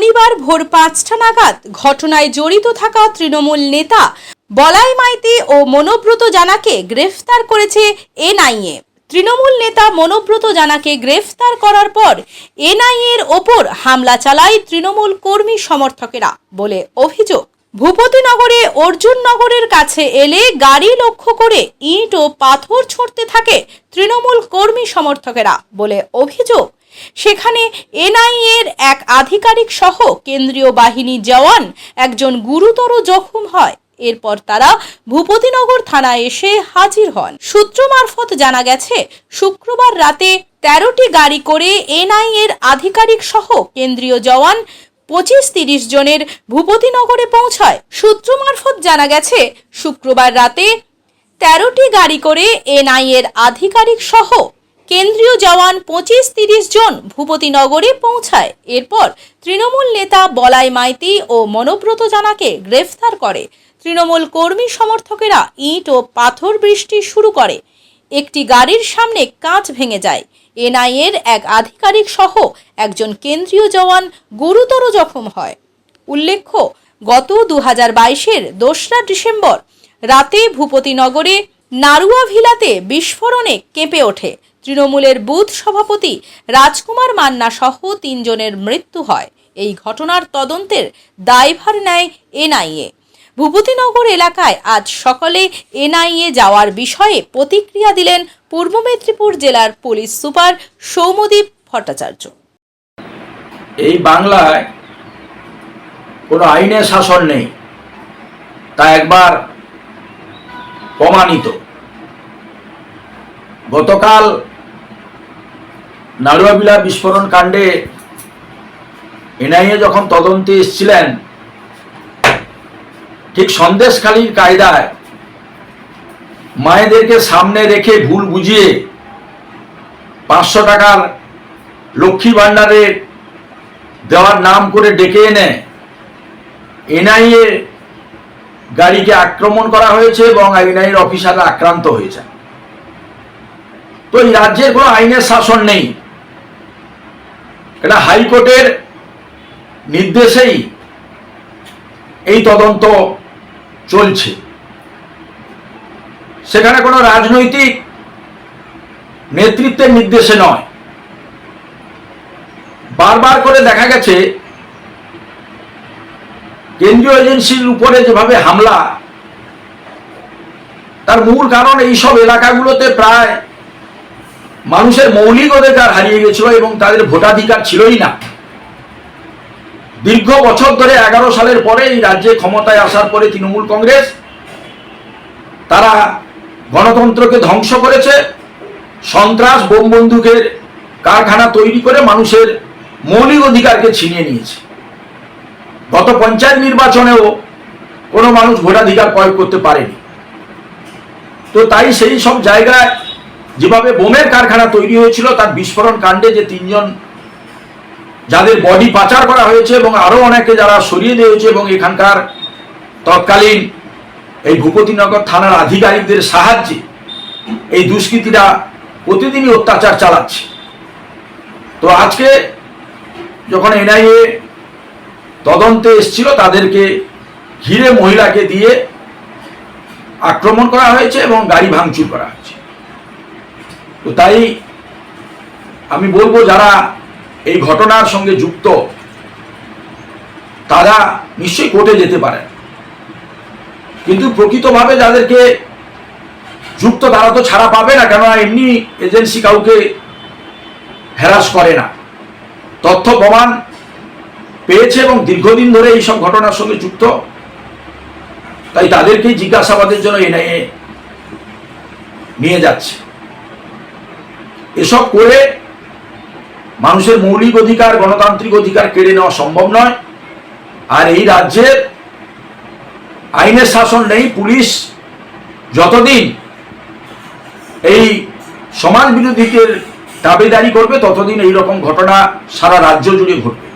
শনিবার ভোর পাঁচটা নাগাদ ঘটনায় জড়িত থাকা তৃণমূল নেতা বলাই মাইতি ও মনোব্রত জানাকে গ্রেফতার করেছে এনআইএ। তৃণমূল নেতা মনোব্রত জানাকে গ্রেফতার করার পর এনআইএর ওপর হামলা চালায় তৃণমূল কর্মী সমর্থকেরা বলে অভিযোগ। ভূপতিনগরে অর্জুননগরের কাছে এলে গাড়ি লক্ষ্য করে ইট ও পাথর ছুঁড়তে থাকে তৃণমূল কর্মী সমর্থকেরা বলে অভিযোগ। সেখানে এনআইএর এক আধিকারিক সহ কেন্দ্রীয় বাহিনী জওয়ান একজন গুরুতর জখম হয়। এরপর তারা ভূপতিনগর থানায় এসে হাজির হন। সূত্র মারফত জানা গেছে, শুক্রবার রাতে তেরোটি গাড়ি করে এনআইএর আধিকারিক সহ কেন্দ্রীয় জওয়ান পঁচিশ তিরিশ জনের ভূপতিনগরে পৌঁছায়। সূত্র মারফত জানা গেছে, শুক্রবার রাতে তেরোটি গাড়ি করে এনআইএর আধিকারিক সহ কেন্দ্রীয় জওয়ান পঁচিশ তিরিশ জন ভূপতিনগরে পৌঁছায়। এরপর তৃণমূল নেতা বলাই মাইতি ও মনোব্রত জানাকে গ্রেফতার করে। তৃণমূল কর্মী সমর্থকেরা ইট ও পাথর বৃষ্টি শুরু করে। একটি গাড়ির সামনে কাঁচ ভেঙে যায়। এনআইএর এক আধিকারিক সহ একজন কেন্দ্রীয় জওয়ান গুরুতর জখম হয়। উল্লেখ্য, গত দু হাজার বাইশের দোসরা ডিসেম্বর রাতে ভূপতিনগরে নারুয়া ভিলাতে বিস্ফোরণে কেঁপে ওঠে। তৃণমূলের বুথ সভাপতি রাজকুমার মান্না সহ তিনজনের মৃত্যু হয়। এই ঘটনার তদন্তের দায়ভার নেয় এনআইএ। ভূপতিনগর এলাকায় আজ সকালে এনআইএ যাওয়ার বিষয়ে প্রতিক্রিয়া দিলেন পূর্ব মেদিনীপুর জেলার পুলিশ সুপার সৌমদীপ ভট্টাচার্য। এই বাংলায় কোনো আইনের শাসন নেই, তা একবার প্রমাণিত। গতকাল নাড়ুয়াবিলা বিস্ফোরণ কাণ্ডে এনআইএ যখন তদন্তে এসেছিলেন, ঠিক সন্দেশখালীর কায়দায় মায়েদেরকে সামনে রেখে ভুল বুঝিয়ে পাঁচশো টাকার লক্ষ্মী ভাণ্ডারের দেওয়ার নাম করে ডেকে এনে এনআইএ গাড়িকে আক্রমণ করা হয়েছে এবং এনআইএর অফিসাররা আক্রান্ত হয়েছে। তো এই রাজ্যের কোনো আইনের শাসন নেই। এটা হাইকোর্টের নির্দেশেই এই তদন্ত চলছে। সেখানে কোনো রাজনৈতিক নেতৃত্বের নির্দেশে নয়। বারবার করে দেখা গেছে, কেন্দ্রীয় এজেন্সির উপরে যেভাবে হামলা, তার মূল কারণ এইসব এলাকাগুলোতে প্রায় মানুষের মৌলিক অধিকার হারিয়ে গেছিল এবং তাদের ভোটাধিকার ছিলই না। দীর্ঘ বছর ধরে এগারো সালের পরে এই রাজ্যে ক্ষমতায় আসার পরে তৃণমূল কংগ্রেস তারা গণতন্ত্রকে ধ্বংস করেছে, সন্ত্রাস, বোম বন্দুকের কারখানা তৈরি করে মানুষের মৌলিক অধিকারকে ছিনিয়ে নিয়েছে। গত পঞ্চায়েত নির্বাচনেও কোনো মানুষ ভোটাধিকার প্রয়োগ করতে পারেনি। তো তাই সেই সব জায়গায় যেভাবে বোমের কারখানা তৈরি হয়েছিল, তার বিস্ফোরণ কাণ্ডে যে তিনজন যাদের বডি পাচার করা হয়েছে এবং আরও অনেকে যারা সরিয়ে দেওয়া হয়েছে এবং এখানকার তৎকালীন এই ভূপতিনগর থানার আধিকারিকদের সাহায্যে এই দুষ্কৃতীরা প্রতিদিনই অত্যাচার চালাচ্ছে। তো আজকে যখন এনআইএ তদন্তে এসছিল, তাদেরকে ঘিরে মহিলাকে দিয়ে আক্রমণ করা হয়েছে এবং গাড়ি ভাঙচুর করা হয়েছে। তো তাই আমি বলব যারা এই ঘটনার সঙ্গে যুক্ত, তারা নিশ্চয়ই কোর্টে যেতে পারেন। কিন্তু প্রকৃতভাবে যাদেরকে যুক্ত তারা তো ছাড়া পাবে না, কেননা এমনি এজেন্সি কাউকে হ্যারাস করে না। তথ্য প্রমাণ পেয়েছে এবং দীর্ঘদিন ধরে এইসব ঘটনার সঙ্গে যুক্ত। তাই তাদেরকেই জিজ্ঞাসাবাদের জন্য এনআইএ নিয়ে যাচ্ছে। এসব করে মানুষের মৌলিক অধিকার, গণতান্ত্রিক অধিকার কেড়ে নেওয়া সম্ভব নয়। আর এই রাজ্যের আইনের শাসন নেই, পুলিশ যতদিন এই সমাজ বিরোধীদের দাবিদারি করবে, ততদিন এই রকম ঘটনা সারা রাজ্য জুড়ে ঘটবে।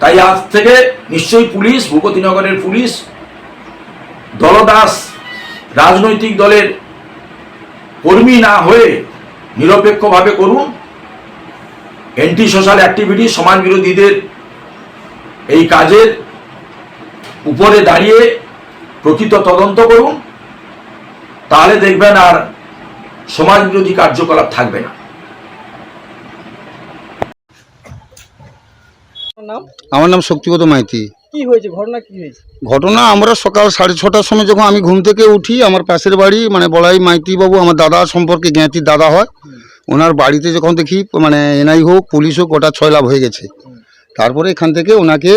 তাই আজ থেকে নিশ্চয়ই পুলিশ, ভূপতিনগরের পুলিশ, দলদাস রাজনৈতিক দলের কর্মী না হয়ে নিরপেক্ষভাবে করুন। অ্যান্টি সোশ্যাল অ্যাক্টিভিটি সমাজ বিরোধীদের এই কাজের উপরে দাঁড়িয়ে প্রকৃত তদন্ত করুন। তাহলে দেখবেন আর সমাজ বিরোধী কার্যকলাপ থাকবে না। আমার নাম শক্তিগত মাইতি। কি হয়েছে? ঘটনা কি হয়েছে? ঘটনা আমরা সকাল সাড়ে ছটার সময় যখন আমি ঘুম থেকে উঠি আমার পাশের বাড়ি মানে বলাই মাইতি বাবু আমার দাদা সম্পর্কে জ্ঞাতির দাদা হয়। ওনার বাড়িতে যখন দেখি মানে এনআই হোক পুলিশ হোক ওটা ছয় লাভ হয়ে গেছে। তারপরে এখান থেকে ওনাকে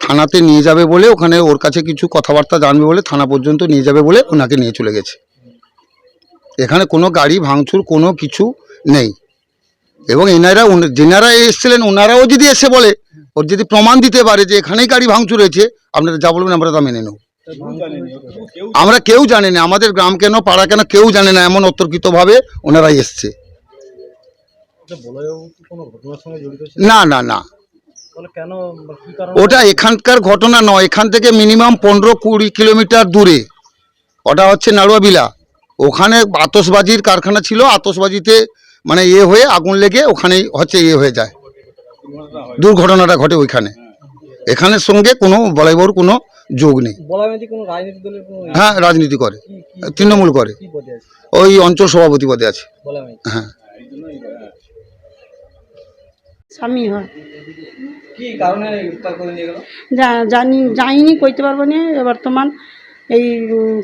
থানাতে নিয়ে যাবে বলে ওখানে ওর কাছে কিছু কথাবার্তা জানবে বলে থানা পর্যন্ত নিয়ে যাবে বলে ওনাকে নিয়ে চলে গেছে। এখানে কোনো গাড়ি ভাঙচুর কোনো কিছু নেই। এবং এনারা যেনারা এসেছিলেন ওনারাও যদি এসে বলে ওর যদি প্রমাণ দিতে পারে যে এখানেই গাড়ি ভাঙচুর হয়েছে, আপনারা যা বলবেন আমরা তা মেনে নেব। আমরা কেউ জানি না, আমাদের গ্রাম কেন, পাড়া কেন, কেউ জানে না, এমন অতর্কিতভাবে ওনারাই এসছে। না না না। ওটা এখানকার ঘটনা নয়, এখান থেকে মিনিমাম পনেরো কুড়ি কিলোমিটার দূরে। ওটা হচ্ছে নাড়ুয়াবিলা ওখানে আতসবাজির কারখানা ছিল আতসবাজিতে মানে ইয়ে হয়ে আগুন লেগে ওখানেই হচ্ছে ইয়ে হয়ে যায়। দুর্ঘটনাটা ঘটে ওইখানে। এখানের সঙ্গে কোনো বলাইবর কোনো যোগ নেই। কোনো হ্যাঁ রাজনীতি করে। তৃণমূল করে। ওই অঞ্চল সভাপতি পদে আছে। হ্যাঁ। স্বামী হয়। কি কারণে গ্রেফতার করে নিয়ে গেল? যা- জানি যাইনি কইতে পারব না। বর্তমান এই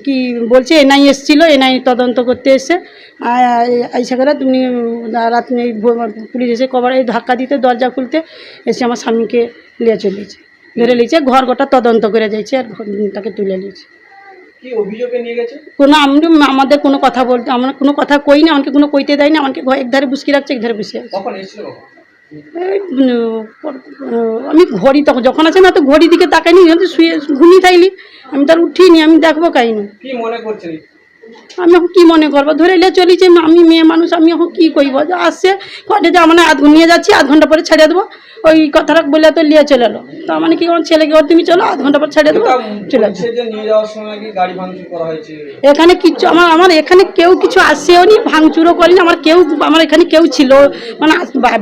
কি বলছে এনআই এসছিল এনআই তদন্ত করতে এসে আইসা করে তুমি রাত পুলিশ এসে কবার এই ধাক্কা দিতে দরজা খুলতে এসে আমার স্বামীকে নিয়ে চলেছে ধরে নিয়েছে ঘর গোটা তদন্ত করে যাইছে আর তাকে তুলে নিয়েছে। কোনো আমি আমাদের কোনো কথা বলতে আমরা কোনো কথা কই না আমাকে কোনো কইতে দেয় না আমাকে ঘর এক ধারে বুসকি রাখছে এক ধারে বসে আছে আমি ঘড়ি তখন, যখন আছে না তো ঘড়ি দিকে তাকাইনি শুয়ে, ঘুমিয়ে থাইলি। আমি তার উঠিনি, আমি দেখব কাইনি কি মনে আমি এখন কী মনে করব? ধরে এলে চলিছে আমি মেয়ে মানুষ আমি এখন কী করব যে আসছে কটে যে আমার আধ নিয়ে যাচ্ছি আধ ঘণ্টা পরে ছেড়ে দেবো। ওই কথাটা বলে তো নিয়ে চলে এলো। তার মানে কি আমার ছেলেকে ওর তুমি চলো আধ ঘণ্টা পর ছেড়ে দেবো চলে যে কি এখানে কিছু আমার আমার এখানে কেউ কিছু আসেও নি ভাঙচুরও করেনি আমার কেউ আমার এখানে কেউ ছিল। মানে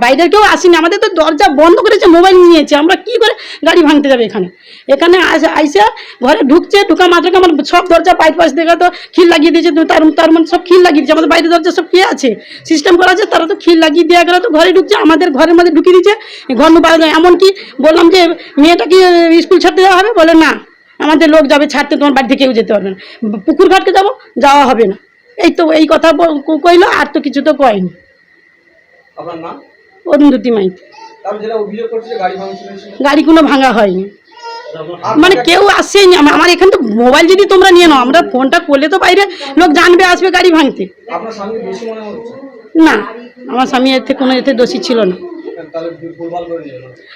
বাইরের কেউ আসেনি আমাদের তো দরজা বন্ধ করেছে মোবাইল নিয়েছে আমরা কি করে গাড়ি ভাঙতে যাবে এখানে? এখানে আসে আইসে ঘরে ঢুকছে ঢুকা মাত্রকে আমার সব দরজা পাইপ পাশ দেখে তো খিল লাগিয়ে দিয়েছে তার তার মানে সব খিল লাগিয়ে আমাদের বাইরের দরজা সব কে আছে সিস্টেম করা আছে তারা তো খিল লাগিয়ে দেওয়া গেলে তো ঘরে ঢুকছে আমাদের ঘরের মধ্যে ঢুকিয়ে দিচ্ছে ঘর নু পারা যায় এমনকি বললাম যে মেয়েটাকে স্কুল ছাড়তে যাওয়া হবে বলে না আমাদের লোক যাবে ছাড়তে তোমার বাড়ি থেকে কেউ যেতে পারবে না। পুকুর ঘাটকে যাব যাওয়া হবে না। এই তো এই কথা কইলো আর তো কিছু তো কয়নি। অরুন্ধতী মাইতি। হয়েছে। গাড়ি কোনো ভাঙা হয়নি। মানে কেউ আসেনি। আমা- আমার এখানে তো মোবাইল যদি তোমরা নিয়ে নাও আমরা ফোনটা করলে তো বাইরে লোক জানবে আসবে গাড়ি ভাঙতে। না আমার স্বামী এতে কোনো এতে দোষী ছিল না।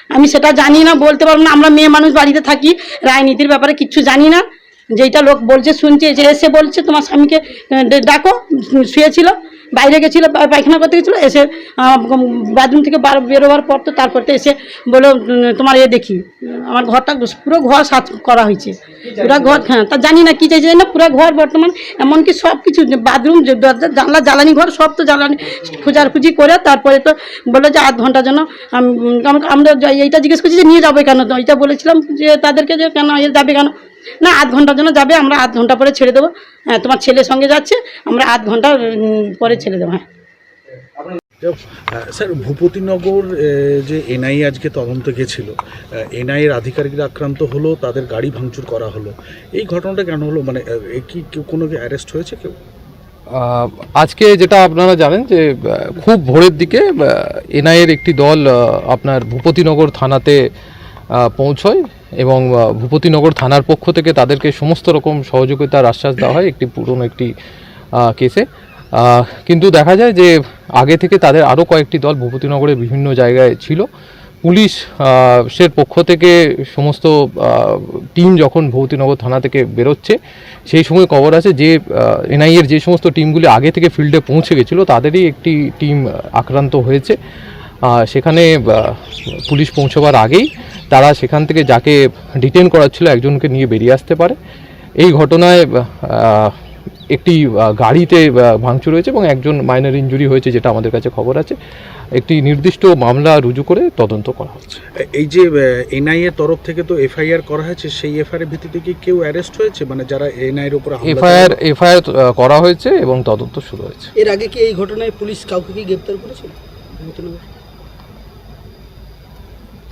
আমি সেটা জানি না বলতে পারব না। আমরা মেয়ে মানুষ বাড়িতে থাকি রাজনীতির ব্যাপারে কিচ্ছু জানি না। যেটা লোক বলছে শুনছে যে এসে বলছে তোমার স্বামীকে ডাকো শুয়েছিল। বাইরে গেছিল পায়খানা করতে গেছিল, এসে বাথরুম থেকে বার- বেরোবার পর তো তারপর তো এসে বলো তোমার এ দেখি, আমার ঘরটা পুরো ঘর সাফ করা হয়েছে। পুরো ঘর হ্যাঁ তা জানি না কী চাইছে না, পুরো ঘর বর্তমান এমনকি সব কিছু বাথরুম দরজা, জানলা, জ্বালানি ঘর, সব তো জ্বালানি খোঁজারখুঁজি করে তারপরে তো বলল যে আধ ঘণ্টার জন্য, আম- আম- আমরা এইটা জিজ্ঞেস করছি যে নিয়ে যাবে কেন? এইটা বলেছিলাম যে তাদেরকে যে কেন, এ যাবে কেন? না আধ ঘণ্টার জন্য যাবে আমরা আধ ঘণ্টা পরে ছেড়ে দেবো। হ্যাঁ তোমার ছেলের সঙ্গে যাচ্ছে আমরা আধ ঘণ্টা পরে ছেড়ে দেবো হ্যাঁ। স্যার ভূপতিনগর যে এনআই আজকে তদন্ত গেছিল এনআইয়ের আধিকারিকরা আক্রান্ত হলো তাদের গাড়ি ভাঙচুর করা হলো। এই ঘটনাটা কেন হলো? মানে কি কেউ কোনো কি অ্যারেস্ট হয়েছে কেউ? আজকে যেটা আপনারা জানেন যে খুব ভোরের দিকে এনআইয়ের একটি দল আপনার ভূপতিনগর থানাতে পৌঁছয়। এবং ভূপতিনগর থানার পক্ষ থেকে তাদেরকে সমস্ত রকম সহযোগিতার আশ্বাস দেওয়া হয় একটি পুরনো একটি কেসে। কিন্তু দেখা যায় যে আগে থেকে তাদের আরও কয়েকটি দল ভূপতিনগরের বিভিন্ন জায়গায় ছিল। পুলিশ সের পক্ষ থেকে সমস্ত টিম যখন ভৌতিনগর থানা থেকে বেরোচ্ছে, সেই সময় খবর আছে যে এনআইএর যে সমস্ত টিমগুলি আগে থেকে ফিল্ডে পৌঁছে গেছিল, তাদেরই একটি টিম আক্রান্ত হয়েছে। সেখানে পুলিশ পৌঁছবার আগেই তারা সেখান থেকে যাকে ডিটেন করাচ্ছিল একজনকে নিয়ে বেরিয়ে আসতে পারে। এই ঘটনায় একটি গাড়িতে ভাঙচুর হয়েছে এবং একজন মাইনার ইঞ্জুরি হয়েছে যেটা আমাদের কাছে খবর আছে। একটি নির্দিষ্ট মামলা রুজু করে তদন্ত করা হচ্ছে। এই যে এনআইএ তরফ থেকে তো এফআইআর করা হয়েছে সেই এফআইআর ভিত্তিতে কি কেউ অ্যারেস্ট হয়েছে? মানে যারা এনআই এর উপর হামলা এফআইআর এফআইআর করা হয়েছে এবং তদন্ত শুরু হয়েছে। এর আগে কি এই ঘটনায় পুলিশ কাউকে কি গ্রেপ্তার করেছে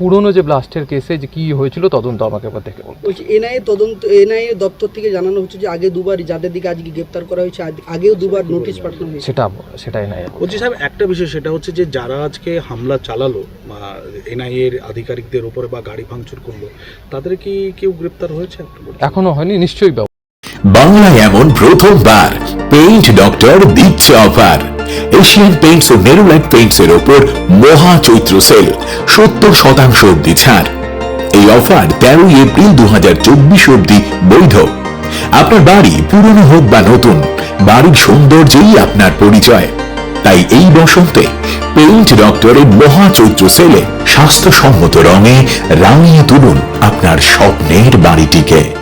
পুরনো যে ব্লাস্টের কেসে যে কি হয়েছিল তদন্ত আমাকে এবার দেখে বলতে বলছি এনআইএ তদন্ত এনআইএ দপ্তর থেকে জানানো হচ্ছে যে আগে দুবার যাদের দিকে আজকে গ্রেপ্তার করা হয়েছে আজ- আগেও দুবার নোটিশ পাঠানো হয়েছে। সেটা সেটাই নাই বলছি সাহেব একটা বিষয় সেটা হচ্ছে যে যারা আজকে হামলা চালালো বা এনআইএ এর আধিকারিকদের উপরে বা গাড়ি ভাঙচুর করল তাদের কি কেউ গ্রেপ্তার হয়েছে এখনও হয়নি নিশ্চয়ই বাংলায় এমন প্রথমবার পেইন্ট ডক্টর দিচ্ছে অফার এশিয়ান পেইন্টস ও নেরুলাইট পেইন্টস এর ওপর মহা চৈত্র সেল সত্তর শতাংশ অব্দি ছাড়। এই অফার তেরোই এপ্রিল দু হাজার চব্বিশ অব্দি বৈধ। আপনার বাড়ি পুরনো হোক বা নতুন, বাড়ির সৌন্দর্যই আপনার পরিচয়। তাই এই বসন্তে পেইন্ট ডক্টরের মহা চৈত্র সেলে স্বাস্থ্যসম্মত রঙে রাঙিয়ে তুলুন আপনার স্বপ্নের বাড়িটিকে।